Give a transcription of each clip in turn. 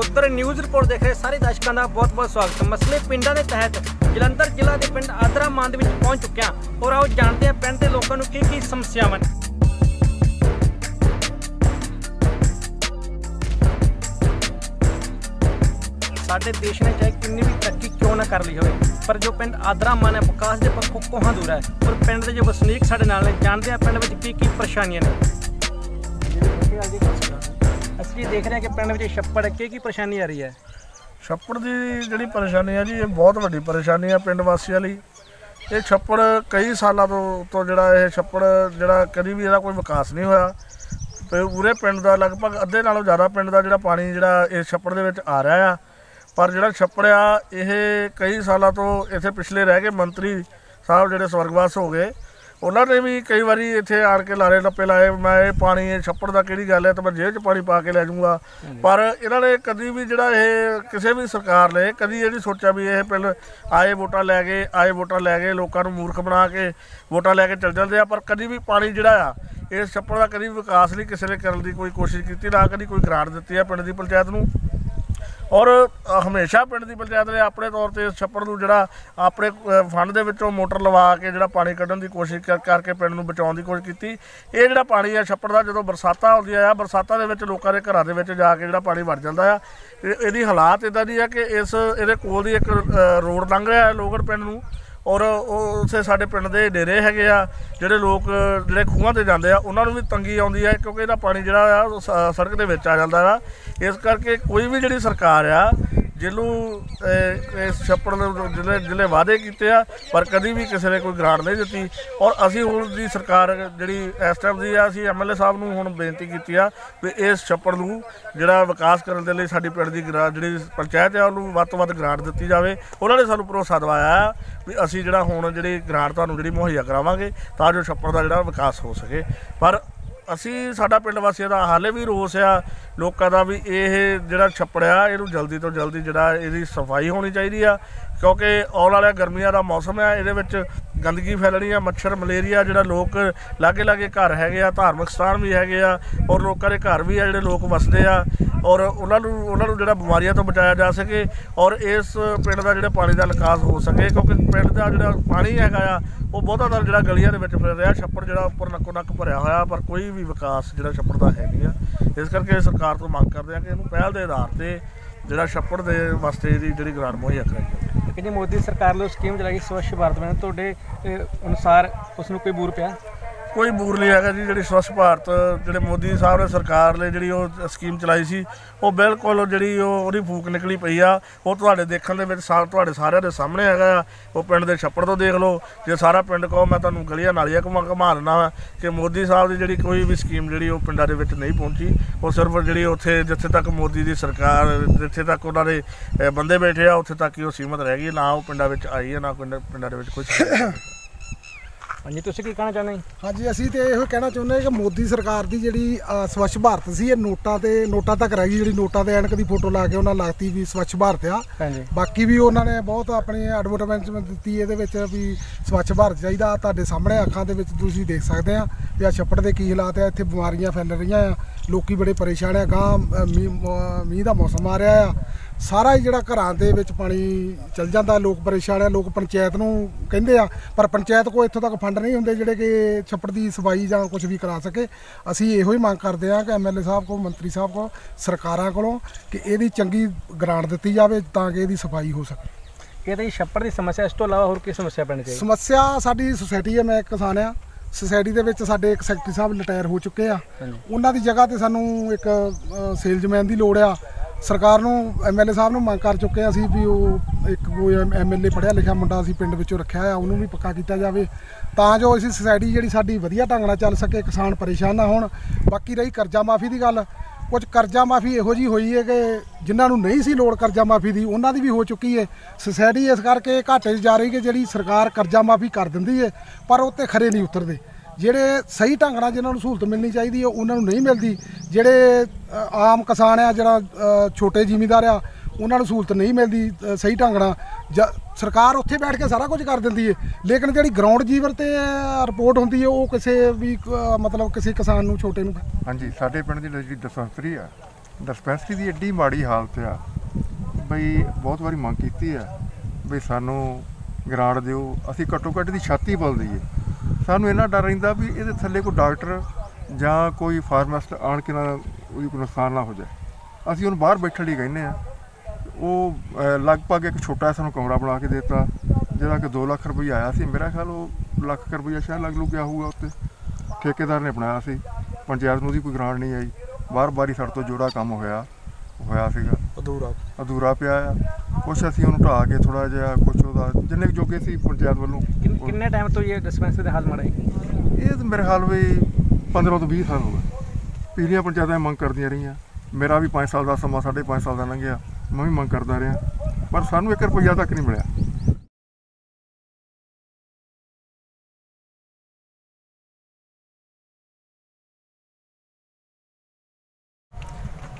Nakodar news report ਦੇਖ ਰਹੇ ਸਾਰੇ ਦਰਸ਼ਕਾਂ ਦਾ ਬਹੁਤ-ਬਹੁਤ ਸਵਾਗਤ ਮਸਲੇ ਪਿੰਡਾਂ ਦੇ ਤਹਿਤ ਜਲੰਧਰ ਜ਼ਿਲ੍ਹਾ ਦੇ ਪਿੰਡ ਆਦਰਾ ਮੰਦ ਵਿੱਚ ਪਹੁੰਚ ਚੁੱਕਿਆ ਔਰ ਆਓ ਜਾਣਦੇ ਹਾਂ ਪਿੰਡ ਦੇ ਲੋਕਾਂ ਨੂੰ ਕੀ ਕੀ ਸਮੱਸਿਆਵਾਂ ਨੇ। ਸਾਡੇ ਦੇਸ਼ ਨੇ ਚਾਹੇ ਕਿੰਨੀ ਵੀ ਤਰੱਕੀ ਕਿਉਂ ਨਾ ਕਰ ਲਈ ਹੋਵੇ, ਪਰ ਜੋ ਪਿੰਡ ਆਦਰਾ ਮਨ ਹੈ, ਵਿਕਾਸ ਦੇ ਪੱਖੋਂ ਕੋਹਾਂ ਦੂਰ ਹੈ। ਔਰ ਪਿੰਡ ਦੇ ਜੋ ਵਸਨੀਕ ਸਾਡੇ ਨਾਲ ਨੇ, ਜਾਣਦੇ ਆ ਪਿੰਡ ਵਿੱਚ ਕੀ ਕੀ ਪਰੇਸ਼ਾਨੀਆਂ ਨੇ। ਅਸੀਂ ਦੇਖ ਰਹੇ ਹਾਂ ਕਿ ਪਿੰਡ ਵਿੱਚ ਛੱਪੜ ਕੀ ਕੀ ਪਰੇਸ਼ਾਨੀ ਆ ਰਹੀ ਹੈ? ਛੱਪੜ ਦੀ ਜਿਹੜੀ ਪਰੇਸ਼ਾਨੀ ਆ ਜੀ, ਇਹ ਬਹੁਤ ਵੱਡੀ ਪਰੇਸ਼ਾਨੀ ਆ ਪਿੰਡ ਵਾਸੀਆਂ ਲਈ। ਇਹ ਛੱਪੜ ਕਈ ਸਾਲਾਂ ਤੋਂ ਤੋਂ ਜਿਹੜਾ ਇਹ ਛੱਪੜ ਜਿਹੜਾ ਕਦੀ ਵੀ ਇਹਦਾ ਕੋਈ ਵਿਕਾਸ ਨਹੀਂ ਹੋਇਆ। ਤੇ ਪੂਰੇ ਪਿੰਡ ਦਾ ਲਗਭਗ ਅੱਧੇ ਨਾਲੋਂ ਜ਼ਿਆਦਾ ਪਿੰਡ ਦਾ ਜਿਹੜਾ ਪਾਣੀ ਜਿਹੜਾ ਇਸ ਛੱਪੜ ਦੇ ਵਿੱਚ ਆ ਰਿਹਾ ਆ। ਪਰ ਜਿਹੜਾ ਛੱਪੜ ਆ, ਇਹ ਕਈ ਸਾਲਾਂ ਤੋਂ ਇੱਥੇ ਪਿਛਲੇ ਰਹਿ ਗਏ ਮੰਤਰੀ ਸਾਹਿਬ ਜਿਹੜੇ ਸਵਰਗਵਾਸ ਹੋ ਗਏ। ਉਹਨਾਂ ਨੇ ਵੀ ਕਈ ਵਾਰੀ ਇੱਥੇ ਆਣ ਕੇ ਲਾਰੇ ਲੱਪੇ ਲਾਏ ਮੈਂ ਇਹ ਪਾਣੀ ਇਹ ਛੱਪੜ ਦਾ ਕਿਹੜੀ ਗੱਲ ਹੈ ਤਾਂ ਮੈਂ ਜੇਬ 'ਚ ਪਾਣੀ ਪਾ ਕੇ ਲੈ ਜਾਊਂਗਾ। ਪਰ ਇਹਨਾਂ ਨੇ ਕਦੀ ਵੀ ਜਿਹੜਾ ਇਹ ਕਿਸੇ ਵੀ ਸਰਕਾਰ ਨੇ ਕਦੀ ਇਹ ਨਹੀਂ ਸੋਚਿਆ ਵੀ ਇਹ ਪਿੰਡ ਆਏ ਵੋਟਾਂ ਲੈ ਗਏ ਆਏ ਵੋਟਾਂ ਲੈ ਗਏ ਲੋਕਾਂ ਨੂੰ ਮੂਰਖ ਬਣਾ ਕੇ ਵੋਟਾਂ ਲੈ ਕੇ ਚੱਲ ਜਾਂਦੇ ਆ ਪਰ ਕਦੀ ਵੀ ਪਾਣੀ ਜਿਹੜਾ ਆ ਇਸ ਛੱਪੜ ਦਾ ਕਦੀ ਵਿਕਾਸ ਨਹੀਂ ਕਿਸੇ ਨੇ ਕਰਨ ਦੀ ਕੋਈ ਕੋਸ਼ਿਸ਼ ਕੀਤੀ ਨਾ ਕਦੀ ਕੋਈ ਗ੍ਰਾਂਟ ਦਿੱਤੀ ਆ ਪਿੰਡ ਦੀ ਪੰਚਾਇਤ ਨੂੰ। ਔਰ ਹਮੇਸ਼ਾ ਪਿੰਡ ਦੀ ਪੰਚਾਇਤ ਨੇ ਆਪਣੇ ਤੌਰ ਤੇ ਇਸ ਛੱਪੜ ਨੂੰ ਜਿਹੜਾ ਆਪਣੇ ਫੰਡ ਦੇ ਵਿੱਚੋਂ ਮੋਟਰ ਲਵਾ ਕੇ ਜਿਹੜਾ ਪਾਣੀ ਕੱਢਣ ਦੀ ਕੋਸ਼ਿਸ਼ ਕਰ- ਕਰਕੇ ਪਿੰਡ ਨੂੰ ਬਚਾਉਣ ਦੀ ਕੋਸ਼ਿਸ਼ ਕੀਤੀ। ਇਹ ਜਿਹੜਾ ਪਾਣੀ ਆ ਛੱਪੜ ਦਾ ਜਦੋਂ ਬਰਸਾਤਾਂ ਆਉਂਦੀਆਂ ਆ, ਬਰਸਾਤਾਂ ਦੇ ਵਿੱਚ ਲੋਕਾਂ ਦੇ ਘਰਾਂ ਦੇ ਵਿੱਚ ਜਾ ਕੇ ਜਿਹੜਾ ਪਾਣੀ ਵੜ ਜਾਂਦਾ ਆ। ਇਹ- ਇਹਦੀ ਹਾਲਾਤ ਇਦਾਂ ਦੀ ਆ ਕਿ ਇਸ, ਇਹਦੇ ਕੋਲ ਦੀ ਇੱਕ ਰੋਡ ਲੰਘ ਰਿਹਾ ਹੈ ਲੋਗੜ ਪਿੰਡ ਨੂੰ। ਔਰ ਉਹ ਉਸੇ ਸਾਡੇ ਪਿੰਡ ਦੇ ਡੇਰੇ ਹੈਗੇ ਆ, ਜਿਹੜੇ ਲੋਕ, ਜਿਹੜੇ ਖੂਹਾਂ ਤੇ ਜਾਂਦੇ ਆ, ਉਹਨਾਂ ਨੂੰ ਵੀ ਤੰਗੀ ਆਉਂਦੀ ਹੈ ਕਿਉਂਕਿ ਇਹਦਾ ਪਾਣੀ ਜਿਹੜਾ ਆ, ਉਹ ਸ- ਸੜਕ ਦੇ ਵਿੱਚ ਆ ਜਾਂਦਾ ਆ। ਇਸ ਕਰਕੇ ਕੋਈ ਵੀ ਜਿਹੜੀ ਸਰਕਾਰ ਆ, ਜਿਹਨੂੰ ਇਸ ਛੱਪੜ ਦੇ ਜਿਹੜੇ ਜਿਹੜੇ ਵਾਅਦੇ ਕੀਤੇ ਆ, ਪਰ ਕਦੀ ਵੀ ਕਿਸੇ ਨੇ ਕੋਈ ਗ੍ਰਾਂਟ ਨਹੀਂ ਦਿੱਤੀ। ਔਰ ਅਸੀਂ ਹੁਣ ਦੀ ਸਰਕਾਰ ਜਿਹੜੀ ਇਸ ਟਾਈਮ ਦੀ ਆ, ਅਸੀਂ ਐਮਐਲਏ ਸਾਹਿਬ ਨੂੰ ਹੁਣ ਬੇਨਤੀ ਕੀਤੀ ਆ ਵੀ ਇਸ ਛੱਪੜ ਨੂੰ ਜਿਹੜਾ ਵਿਕਾਸ ਕਰਨ ਦੇ ਲਈ ਸਾਡੀ ਪਿੰਡ ਦੀ ਗ੍ਰਾ- ਜਿਹੜੀ ਪੰਚਾਇਤ ਆ, ਉਹਨੂੰ ਵੱਧ ਤੋਂ ਵੱਧ ਗ੍ਰਾਂਟ ਦਿੱਤੀ ਜਾਵੇ। ਉਹਨਾਂ ਨੇ ਸਾਨੂੰ ਭਰੋਸਾ ਦਵਾਇਆ ਆ ਵੀ ਅਸੀਂ ਜਿਹੜਾ ਹੁਣ ਜਿਹੜੀ ਗ੍ਰਾਂਟ ਤੁਹਾਨੂੰ ਜਿਹੜੀ ਮੁਹੱਈਆ ਕਰਾਵਾਂਗੇ, ਤਾਂ ਜੋ ਛੱਪੜ ਦਾ ਜਿਹੜਾ ਵਿਕਾਸ ਹੋ ਸਕੇ। ਪਰ ਅਸੀਂ ਸਾਡਾ ਪਿੰਡ ਵਾਸੀਆਂ ਦਾ ਹਾਲੇ ਵੀ ਰੋਸ ਆ, ਲੋਕਾਂ ਦਾ ਵੀ ਇਹ ਜਿਹੜਾ ਛੱਪੜ ਆ, ਇਹਨੂੰ ਜਲਦੀ ਤੋਂ ਜਲਦੀ ਜਿਹੜਾ ਇਹਦੀ ਸਫ਼ਾਈ ਹੋਣੀ ਚਾਹੀਦੀ ਆ, ਕਿਉਂਕਿ ਆਉਣ ਵਾਲਾ ਗਰਮੀਆਂ ਦਾ ਮੌਸਮ ਆ, ਇਹਦੇ ਵਿੱਚ ਗੰਦਗੀ ਫੈਲਣੀ ਆ, ਮੱਛਰ, ਮਲੇਰੀਆ, ਜਿਹੜਾ ਲੋਕ ਲਾਗੇ ਲਾਗੇ ਘਰ ਹੈਗੇ ਆ, ਧਾਰਮਿਕ ਸਥਾਨ ਵੀ ਹੈਗੇ ਆ, ਔਰ ਲੋਕਾਂ ਦੇ ਘਰ ਵੀ ਆ ਜਿਹੜੇ ਲੋਕ ਵਸਦੇ ਆ, ਔਰ ਉਹਨਾਂ ਨੂੰ ਉਹਨਾਂ ਨੂੰ ਜਿਹੜਾ ਬਿਮਾਰੀਆਂ ਤੋਂ ਬਚਾਇਆ ਜਾ ਸਕੇ, ਔਰ ਇਸ ਪਿੰਡ ਦਾ ਜਿਹੜਾ ਪਾਣੀ ਦਾ ਨਿਕਾਸ ਹੋ ਸਕੇ, ਕਿਉਂਕਿ ਪਿੰਡ ਦਾ ਜਿਹੜਾ ਪਾਣੀ ਹੈਗਾ ਆ, ਉਹ ਬਹੁਤਾ ਦਰ ਜਿਹੜਾ ਗਲੀਆਂ ਦੇ ਵਿੱਚ ਫਿਰ ਰਿਹਾ ਛੱਪੜ ਜਿਹੜਾ ਉੱਪਰ ਨੱਕੋ ਨੱਕ ਭਰਿਆ ਹੋਇਆ, ਪਰ ਕੋਈ ਵੀ ਵਿਕਾਸ ਜਿਹੜਾ ਛੱਪੜ ਦਾ ਹੈ ਨਹੀਂ ਆ। ਇਸ ਕਰਕੇ ਸਰਕਾਰ ਤੋਂ ਮੰਗ ਕਰਦੇ ਆ ਕਿ ਇਹਨੂੰ ਪਹਿਲ ਦੇ ਆਧਾਰ ਤੇ ਜਿਹੜਾ ਛੱਪੜ ਦੇ ਵਾਸਤੇ ਇਹਦੀ ਜਿਹੜੀ ਗ੍ਰਾਂਟ ਮੁਹੱਈਆ ਕਰਾਈ ਜਾਵੇ। ਕਿ ਜੀ ਮੋਦੀ ਸਰਕਾਰ ਵੱਲੋਂ ਸਕੀਮ ਚਲਾਈ ਸਵੱਛ ਭਾਰਤ ਮਿਸ਼ਨ ਤੁਹਾਡੇ ਅਹ, ਅਨੁਸਾਰ ਉਸ ਨੂੰ ਕੋਈ ਬੂਰ ਪਿਆ? ਕੋਈ ਬੂਰ ਨਹੀਂ ਹੈਗਾ ਜੀ, ਜਿਹੜੀ ਸਵੱਛ ਭਾਰਤ, ਜਿਹੜੇ ਮੋਦੀ ਸਾਹਿਬ ਨੇ ਸਰਕਾਰ ਨੇ ਜਿਹੜੀ ਉਹ ਸਕੀਮ ਚਲਾਈ ਸੀ, ਉਹ ਬਿਲਕੁਲ ਜਿਹੜੀ ਉਹ ਉਹਦੀ ਫੂਕ ਨਿਕਲੀ ਪਈ ਆ। ਉਹ ਤੁਹਾਡੇ ਦੇਖਣ ਦੇ ਵਿੱਚ ਸਾ, ਤੁਹਾਡੇ ਸਾਰਿਆਂ ਦੇ ਸਾਹਮਣੇ ਹੈਗਾ ਆ। ਉਹ ਪਿੰਡ ਦੇ ਛੱਪੜ ਤੋਂ ਦੇਖ ਲਓ। ਜੇ ਸਾਰਾ ਪਿੰਡ ਕਹੋ, ਮੈਂ ਤੁਹਾਨੂੰ ਗਲੀਆਂ ਨਾਲੀਆਂ ਘੁਮਾ ਘੁਮਾ ਦਿੰਦਾ ਵਾ ਕਿ ਮੋਦੀ ਸਾਹਿਬ ਦੀ ਜਿਹੜੀ ਕੋਈ ਵੀ ਸਕੀਮ ਜਿਹੜੀ ਉਹ ਪਿੰਡਾਂ ਦੇ ਵਿੱਚ ਨਹੀਂ ਪਹੁੰਚੀ। ਉਹ ਸਿਰਫ ਜਿਹੜੀ ਉੱਥੇ, ਜਿੱਥੇ ਤੱਕ ਮੋਦੀ ਦੀ ਸਰਕਾਰ, ਜਿੱਥੇ ਤੱਕ ਉਹਨਾਂ ਦੇ ਬੰਦੇ ਬੈਠੇ ਆ, ਉੱਥੇ ਤੱਕ ਹੀ ਉਹ ਸੀਮਤ ਰਹਿ ਗਈ। ਨਾ ਉਹ ਪਿੰਡਾਂ ਵਿੱਚ ਆਈ ਹੈ, ਨਾ ਪਿੰਡ- ਪਿੰਡਾਂ ਦੇ ਵਿੱਚ ਕੁਝ ਹਾਂਜੀ ਤੁਸੀਂ ਕੀ ਕਹਿਣਾ ਚਾਹੁੰਦੇ ਜੀ? ਹਾਂਜੀ ਅਸੀਂ ਤੇ ਇਹੋ ਕਹਿਣਾ ਚਾਹੁੰਦੇ ਹਾਂ ਕਿ ਮੋਦੀ ਸਰਕਾਰ ਦੀ ਜਿਹੜੀ ਸਵੱਛ ਭਾਰਤ ਸੀ ਇਹ ਨੋਟਾਂ ਤੇ ਨੋਟਾਂ ਤੱਕ ਰਹਿ ਗਈ ਜਿਹੜੀ ਨੋਟਾਂ ਤੇ ਐਨਕ ਦੀ ਫੋਟੋ ਲਾ ਕੇ ਉਹਨਾਂ ਲਾਤੀ ਵੀ ਸਵੱਛ ਭਾਰਤ ਆ। ਬਾਕੀ ਵੀ ਉਹਨਾਂ ਨੇ ਬਹੁਤ ਆਪਣੀ ਐਡਵਰਟਾਈਜ਼ਮੈਂਟ ਦਿੱਤੀ ਇਹਦੇ ਵਿੱਚ ਵੀ ਸਵੱਛ ਭਾਰਤ ਚਾਹੀਦਾ ਤੁਹਾਡੇ ਸਾਹਮਣੇ ਅੱਖਾਂ ਦੇ ਵਿੱਚ ਤੁਸੀਂ ਦੇਖ ਸਕਦੇ ਆ ਵੀ ਆ ਛੱਪੜ ਦੇ ਕੀ ਹਾਲਾਤ ਆ ਇੱਥੇ ਬਿਮਾਰੀਆਂ ਫੈਲ ਰਹੀਆਂ ਆ ਲੋਕੀ ਬੜੇ ਪਰੇਸ਼ਾਨ ਆ ਗਾਂ ਮੀਂਹ ਦਾ ਮੌਸਮ ਆ ਰਿਹਾ ਆ। ਸਾਰਾ ਹੀ ਜਿਹੜਾ ਘਰਾਂ ਦੇ ਵਿੱਚ ਪਾਣੀ ਚਲ ਜਾਂਦਾ ਲੋਕ ਪਰੇਸ਼ਾਨ ਆ ਲੋਕ ਪੰਚਾਇਤ ਨੂੰ ਕਹਿੰਦੇ ਆ ਪਰ ਪੰਚਾਇਤ ਕੋ ਇੱਥੋਂ ਤੱਕ ਫੰਡ ਨਹੀਂ ਹੁੰਦੇ ਜਿਹੜੇ ਕਿ ਛੱਪੜ ਦੀ ਸਫ਼ਾਈ ਜਾਂ ਕੁਝ ਵੀ ਕਰਾ ਸਕੇ। ਅਸੀਂ ਇਹੋ ਹੀ ਮੰਗ ਕਰਦੇ ਆ ਕਿ ਐਮਐਲਏ ਸਾਹਿਬ ਕੋ ਮੰਤਰੀ ਸਾਹਿਬ ਕੋ ਸਰਕਾਰਾਂ ਕੋਲੋਂ ਕਿ ਇਹਦੀ ਚੰਗੀ ਗ੍ਰਾਂਟ ਦਿੱਤੀ ਜਾਵੇ ਤਾਂ ਕਿ ਇਹਦੀ ਸਫ਼ਾਈ ਹੋ ਸਕੇ। ਇਹ ਤਾਂ ਜੀ ਛੱਪੜ ਦੀ ਸਮੱਸਿਆ ਇਸ ਤੋਂ ਇਲਾਵਾ ਹੋਰ ਕੀ ਸਮੱਸਿਆ ਪੈਣੀ ਚਾਹੀਦੀ? ਸਮੱਸਿਆ ਸਾਡੀ ਸੁਸਾਇਟੀ ਹੈ ਮੈਂ ਇੱਕ ਕਿਸਾਨ ਆ ਸੁਸਾਇਟੀ ਦੇ ਵਿੱਚ ਸਾਡੇ ਇੱਕ ਸੈਕਟਰੀ ਸਾਹਿਬ ਰਿਟਾਇਰ ਹੋ ਚੁੱਕੇ ਆ। ਉਹਨਾਂ ਦੀ ਜਗ੍ਹਾ ਤੇ ਸਾਨੂੰ ਇੱਕ ਸੇਲਜ਼ਮੈਨ ਦੀ ਲੋੜ ਆ। ਸਰਕਾਰ ਨੂੰ ਐਮਐਲਏ ਸਾਹਿਬ ਨੂੰ ਮੰਗ ਕਰ ਚੁੱਕੇ ਆ ਅਸੀਂ ਵੀ ਉਹ ਇੱਕ ਕੋਈ ਐਮਐਲਏ ਪੜ੍ਹਿਆ ਲਿਖਿਆ ਮੁੰਡਾ ਅਸੀਂ ਪਿੰਡ ਵਿੱਚੋਂ ਰੱਖਿਆ ਆ ਉਹਨੂੰ ਵੀ ਪੱਕਾ ਕੀਤਾ ਜਾਵੇ। ਤਾਂ ਜੋ ਅਸੀਂ ਸੋਸਾਇਟੀ ਜਿਹੜੀ ਸਾਡੀ ਵਧੀਆ ਢੰਗ ਨਾਲ ਚੱਲ ਸਕੇ, ਕਿਸਾਨ ਪਰੇਸ਼ਾਨ ਨਾ ਹੋਣ। ਬਾਕੀ ਰਹੀ ਕਰਜ਼ਾ ਮਾਫੀ ਦੀ ਗੱਲ। ਕੁਝ ਕਰਜ਼ਾ ਮਾਫੀ ਇਹੋ ਜੀ ਹੋਈ ਹੈ ਕਿ ਜਿਨ੍ਹਾਂ ਨੂੰ ਨਹੀਂ ਸੀ ਲੋੜ ਕਰਜ਼ਾ ਮਾਫੀ ਦੀ, ਉਹਨਾਂ ਦੀ ਵੀ ਹੋ ਚੁੱਕੀ ਹੈ। ਸੋਸਾਇਟੀ ਇਸ ਕਰਕੇ ਘਾਟੇ 'ਚ ਜਾ ਰਹੀ ਕਿ ਜਿਹੜੀ ਸਰਕਾਰ ਕਰਜ਼ਾ ਮਾਫੀ ਕਰ ਦਿੰਦੀ ਹੈ, ਪਰ ਉਹ ਤੇ ਖਰੇ ਨਹੀਂ ਉਤਰਦੇ। ਜਿਹੜੇ ਸਹੀ ਢੰਗ ਨਾਲ ਜਿਨ੍ਹਾਂ ਨੂੰ ਸਹੂਲਤ ਮਿਲਣੀ ਚਾਹੀਦੀ ਹੈ ਉਹਨਾਂ ਨੂੰ ਨਹੀਂ ਮਿਲਦੀ। ਜਿਹੜੇ ਆਮ ਕਿਸਾਨ ਆ, ਜਿਹੜਾ ਛੋਟੇ ਜ਼ਿਮੀਂਦਾਰ ਆ, ਉਹਨਾਂ ਨੂੰ ਸਹੂਲਤ ਨਹੀਂ ਮਿਲਦੀ ਸਹੀ ਢੰਗ ਨਾਲ। ਜਾਂ ਸਰਕਾਰ ਉੱਥੇ ਬੈਠ ਕੇ ਸਾਰਾ ਕੁਝ ਕਰ ਦਿੰਦੀ ਹੈ ਲੇਕਿਨ ਜਿਹੜੀ ਗਰਾਊਂਡ ਜੀਵਨ ਤੇ ਰਿਪੋਰਟ ਹੁੰਦੀ ਹੈ ਉਹ ਕਿਸੇ ਵੀ ਮਤਲਬ ਕਿਸੇ ਕਿਸਾਨ ਨੂੰ, ਛੋਟੇ ਨੂੰ। ਹਾਂਜੀ, ਸਾਡੇ ਪਿੰਡ ਦੀ ਜਿਹੜੀ ਡਿਸਪੈਂਸਰੀ ਆ ਡਿਸਪੈਂਸਰੀ ਦੀ ਐਡੀ ਮਾੜੀ ਹਾਲਤ ਆ, ਬਈ ਬਹੁਤ ਵਾਰੀ ਮੰਗ ਕੀਤੀ ਆ, ਬਈ ਸਾਨੂੰ ਗ੍ਰਾਂਟ ਦਿਓ, ਅਸੀਂ ਘੱਟੋ ਘੱਟ ਦੀ ਛਾਤੀ ਬਲ ਦਈਏ ਸਾਨੂੰ ਇੰਨਾ ਡਰ ਰਹਿੰਦਾ ਵੀ ਇਹਦੇ ਥੱਲੇ ਕੋਈ ਡਾਕਟਰ ਜਾਂ ਕੋਈ ਫਾਰਮਾਸਿਸਟ ਆਣ ਕੇ ਨਾ ਉਹਦੀ ਕੋਈ ਨੁਕਸਾਨ ਨਾ ਹੋ ਜਾਏ। ਅਸੀਂ ਉਹਨੂੰ ਬਾਹਰ ਬੈਠਣ ਲਈ ਕਹਿੰਦੇ ਆ ਉਹ ਲਗਭਗ ਇੱਕ ਛੋਟਾ ਸਾਨੂੰ ਕਮਰਾ ਬਣਾ ਕੇ ਦਿੱਤਾ ਜਿਹੜਾ ਕਿ 2 ਲੱਖ ਰੁਪਈਆ ਆਇਆ ਸੀ। ਮੇਰਾ ਖਿਆਲ ਉਹ ਲੱਖ ਰੁਪਈਆ ਸ਼ਾਇਦ ਲੱਗ ਲੂ ਗਿਆ ਹੋਊਗਾ ਉੱਤੇ। ਠੇਕੇਦਾਰ ਨੇ ਬਣਾਇਆ ਸੀ। ਪੰਚਾਇਤ ਨੂੰ ਉਹਦੀ ਕੋਈ ਗ੍ਰਾਂਟ ਨਹੀਂ ਆਈ। ਬਾਰ ਬਾਰੀ ਸਾਡੇ ਤੋਂ ਜੋੜਾ ਕੰਮ ਹੋਇਆ ਹੋਇਆ ਸੀਗਾ। ਅਧੂਰਾ। ਅਧੂਰਾ ਪਿਆ ਆ। ਕੁਛ ਅਸੀਂ ਉਹਨੂੰ ਢਾਹ ਕੇ ਥੋੜਾ ਜਿਹਾ ਕੁਛ ਉਹਦਾ ਜਿੰਨੇ ਜੋਗੇ ਸੀ ਪੰਚਾਇਤ ਵੱਲੋਂ ਕਿੰਨ- ਟਾਈਮ ਤੋਂ ਇਹ ਡਿਸਪੈਂਸਰੀ ਦਾ ਹਾਲ ਮਾੜਾ? ਹੈ ਇਹ ਤਾਂ ਮੇਰੇ ਹਾਲ ਵੀ 15 ਤੋਂ 20 ਸਾਲ ਹੋ ਗਏ। ਪਿਛਲੀਆਂ ਪੰਚਾਇਤਾਂ ਮੰਗ ਕਰਦੀਆਂ ਰਹੀਆਂ। ਮੇਰਾ ਵੀ 5 ਸਾਲ ਦਾ ਸਮਾਂ ਸਾਢੇ ਪੰਜ ਸਾਲ ਦਾ ਲੰਘਿਆ। ਮੈਂ ਵੀ ਮੰਗ ਕਰਦਾ ਰਿਹਾ। ਪਰ ਸਾਨੂੰ 1 ਰੁਪਈਆ ਤੱਕ ਨਹੀਂ ਮਿਲਿਆ।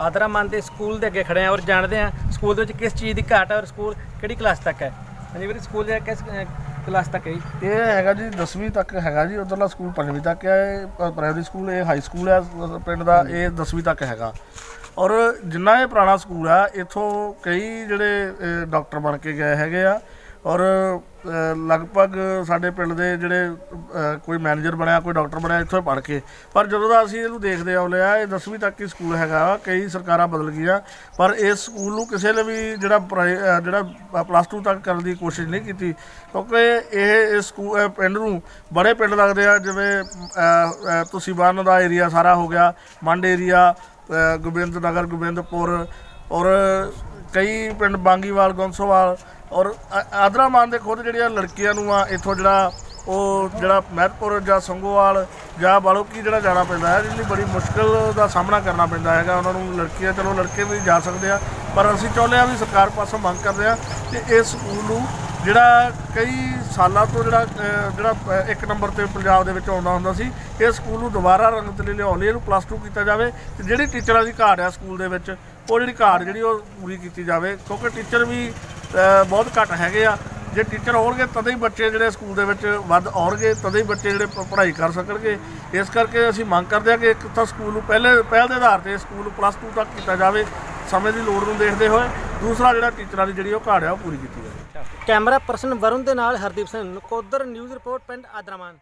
ਆਦਰਾ ਮਾਨ ਦੇ ਸਕੂਲ ਦੇ ਅੱਗੇ ਖੜੇ ਆ ਔਰ ਜਾਣਦੇ ਆ ਸਕੂਲ ਦੇ ਵਿੱਚ ਕਿਸ ਚੀਜ਼ ਦੀ ਘਾਟ ਹੈ ਔਰ ਸਕੂਲ ਕਿਹੜੀ ਕਲਾਸ ਤੱਕ ਹੈ? ਹਾਂਜੀ ਵੀਰੇ ਸਕੂਲ ਜਿਹੜਾ ਕਿਸ ਕਲਾਸ ਤੱਕ ਹੈ ਜੀ? ਇਹ ਹੈਗਾ ਜੀ 10ਵੀਂ ਤੱਕ ਹੈਗਾ ਜੀ ਉਧਰਲਾ ਸਕੂਲ 5ਵੀਂ ਤੱਕ ਹੈ ਇਹ ਪ੍ਰਾਇਮਰੀ ਸਕੂਲ ਇਹ ਹਾਈ ਸਕੂਲ ਹੈ ਪਿੰਡ ਦਾ ਇਹ 10ਵੀਂ ਤੱਕ ਹੈਗਾ ਔਰ ਜਿੰਨਾ ਇਹ ਪੁਰਾਣਾ ਸਕੂਲ ਆ ਇੱਥੋਂ ਕਈ ਜਿਹੜੇ ਅ, ਡਾਕਟਰ ਬਣ ਕੇ ਗਏ ਹੈਗੇ ਆ ਔਰ ਲਗਭਗ ਸਾਡੇ ਪਿੰਡ ਦੇ ਜਿਹੜੇ ਕੋਈ ਮੈਨੇਜਰ ਬਣਿਆ, ਕੋਈ ਡਾਕਟਰ ਬਣਿਆ, ਇੱਥੋਂ ਪੜ੍ਹ ਕੇ। ਪਰ ਜਦੋਂ ਦਾ ਅਸੀਂ ਇਹਨੂੰ ਦੇਖਦੇ ਆਉਲੇ ਆ, ਇਹ 10ਵੀਂ ਤੱਕ ਹੀ ਸਕੂਲ ਹੈਗਾ ਕਈ ਸਰਕਾਰਾਂ ਬਦਲ ਗਈਆਂ। ਪਰ ਇਸ ਸਕੂਲ ਨੂੰ ਕਿਸੇ ਨੇ ਵੀ ਜਿਹੜਾ ਪ੍ਰਾਈ- ਜਿਹੜਾ ਪਲੱਸ 2 ਤੱਕ ਕਰਨ ਦੀ ਕੋਸ਼ਿਸ਼ ਨਹੀਂ ਕੀਤੀ। ਕਿਉਂਕਿ ਇਹ ਇਸ ਸਕੂਲ ਪਿੰਡ ਨੂੰ ਬੜੇ ਪਿੰਡ ਲੱਗਦੇ ਆ, ਜਿਵੇਂ ਤੁਸੀਂ ਬੰਨ ਦਾ ਏਰੀਆ ਸਾਰਾ ਹੋ ਗਿਆ ਮੰਡ ਏਰੀਆ ਗੋਬਿੰਦ ਨਗਰ, ਗੋਬਿੰਦਪੁਰ ਔਰ ਕਈ ਪਿੰਡ ਬਾਂਗੀਵਾਲ, ਗੌਂਸੋਵਾਲ ਔਰ ਆ- ਆਦਰਾਮਾਨ ਦੇ ਖੁਦ ਜਿਹੜੀਆਂ ਲੜਕੀਆਂ ਨੂੰ ਆ, ਇੱਥੋਂ ਜਿਹੜਾ ਉਹ ਜਿਹੜਾ ਮਹਿਤਪੁਰ ਜਾਂ ਸੰਗੋਵਾਲ ਜਾਂ ਬਾਲੋਕੀ ਜਿਹੜਾ ਜਾਣਾ ਪੈਂਦਾ ਹੈ ਜਿਹਦੀ ਬੜੀ ਮੁਸ਼ਕਲ ਦਾ ਸਾਹਮਣਾ ਕਰਨਾ ਪੈਂਦਾ ਹੈਗਾ। ਉਹਨਾਂ ਨੂੰ ਲੜਕੀਆਂ, ਚਲੋ ਲੜਕੇ ਵੀ ਜਾ ਸਕਦੇ ਆ, ਪਰ ਅਸੀਂ ਚਾਹੁੰਦੇ ਆ ਵੀ ਸਰਕਾਰ ਪਾਸੋਂ ਮੰਗ ਕਰਦੇ ਆ ਕਿ ਇਸ ਸਕੂਲ ਨੂੰ ਜਿਹੜਾ ਕਈ ਸਾਲਾਂ ਤੋਂ ਜਿਹੜਾ ਜਿਹੜਾ ਇੱਕ ਨੰਬਰ ਤੇ ਪੰਜਾਬ ਦੇ ਵਿੱਚ ਆਉਂਦਾ ਹੁੰਦਾ ਸੀ ਇਹ ਸਕੂਲ ਨੂੰ ਦੁਬਾਰਾ ਰੰਗਤ ਲਈ ਲਿਆਉਣ ਲਈ ਇਹਨੂੰ ਪਲੱਸ 2 ਕੀਤਾ ਜਾਵੇ ਤੇ ਜਿਹੜੀ ਟੀਚਰਾਂ ਦੀ ਘਾਟ ਆ ਸਕੂਲ ਦੇ ਵਿੱਚ, ਉਹ ਜਿਹੜੀ ਘਾਟ ਜਿਹੜੀ ਉਹ ਪੂਰੀ ਕੀਤੀ ਜਾਵੇ, ਕਿਉਂਕਿ ਟੀਚਰ ਵੀ ਬਹੁਤ ਘੱਟ ਹੈਗੇ ਆ। ਜੇ ਟੀਚਰ ਹੋਣਗੇ ਤਦ ਹੀ ਬੱਚੇ ਜਿਹੜੇ ਸਕੂਲ ਦੇ ਵਿੱਚ ਵੱਧ ਆਉਣਗੇ, ਤਦ ਹੀ ਬੱਚੇ ਜਿਹੜੇ ਪ- ਪੜ੍ਹਾਈ ਕਰ ਸਕਣਗੇ। ਇਸ ਕਰਕੇ ਅਸੀਂ ਮੰਗ ਕਰਦੇ ਹਾਂ ਕਿ ਇੱਕ ਤਾਂ ਸਕੂਲ ਨੂੰ ਪਹਿਲੇ, ਪਹਿਲ ਦੇ ਆਧਾਰ ਤੇ ਸਕੂਲ ਪਲੱਸ 2 ਤੱਕ ਕੀਤਾ ਜਾਵੇ। ਸਮੇਂ ਦੀ ਲੋੜ ਨੂੰ ਦੇਖਦੇ ਹੋਏ। ਦੂਸਰਾ ਜਿਹੜਾ ਟੀਚਰਾਂ ਦੀ ਜਿਹੜੀ ਉਹ ਘਾਟ ਆ, ਉਹ ਪੂਰੀ ਕੀਤੀ ਜਾਵੇ। ਕੈਮਰਾ ਪਰਸਨ ਵਰੁਣ ਦੇ ਨਾਲ ਹਰਦੀਪ ਸਿੰਘ, ਨਕੋਦਰ ਨਿਊਜ਼ ਰਿਪੋਰਟ, ਪਿੰਡ ਆਦਰਾਮਾਨ।